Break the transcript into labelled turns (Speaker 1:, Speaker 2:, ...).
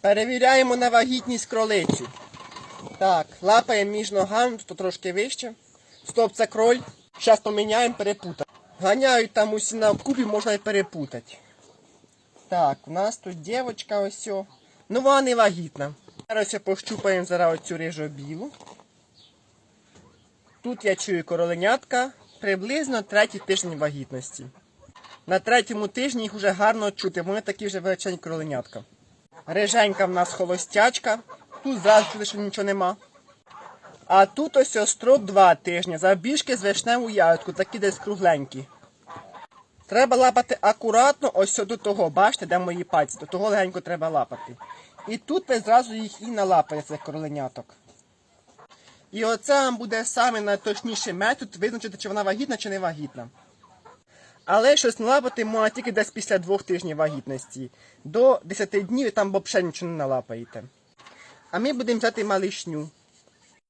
Speaker 1: Перевіряємо на вагітність кролицю. Так, лапаємо між ногами, то трошки вище. Стоп, це кроль. Зараз поміняємо, перепутати. Ганяють там усі на купі, можна і перепутати. Так, у нас тут дівчинка ось. Ну вона не вагітна. Зараз пощупаємо зараз оцю рижо-білу. Тут я чую короленятка приблизно третій тиждень вагітності. На третьому тижні їх вже гарно чути, вони такі вже величезні кроленятка. Риженька в нас холостячка. Тут зразу що нічого нема. А тут ось острок два тижні. Забіжки з вишневу ягодку, такі десь кругленькі. Треба лапати акуратно ось до того, бачите, де мої пальці, до того легенько треба лапати. І тут ви зразу їх і налапає цих кроленяток. І оце вам буде саме найточніший метод визначити, чи вона вагітна, чи не вагітна. Але щось налапати можна тільки десь після двох тижнів вагітності. До 10 днів і там взагалі нічого не налапаєте. А ми будемо взяти малишню.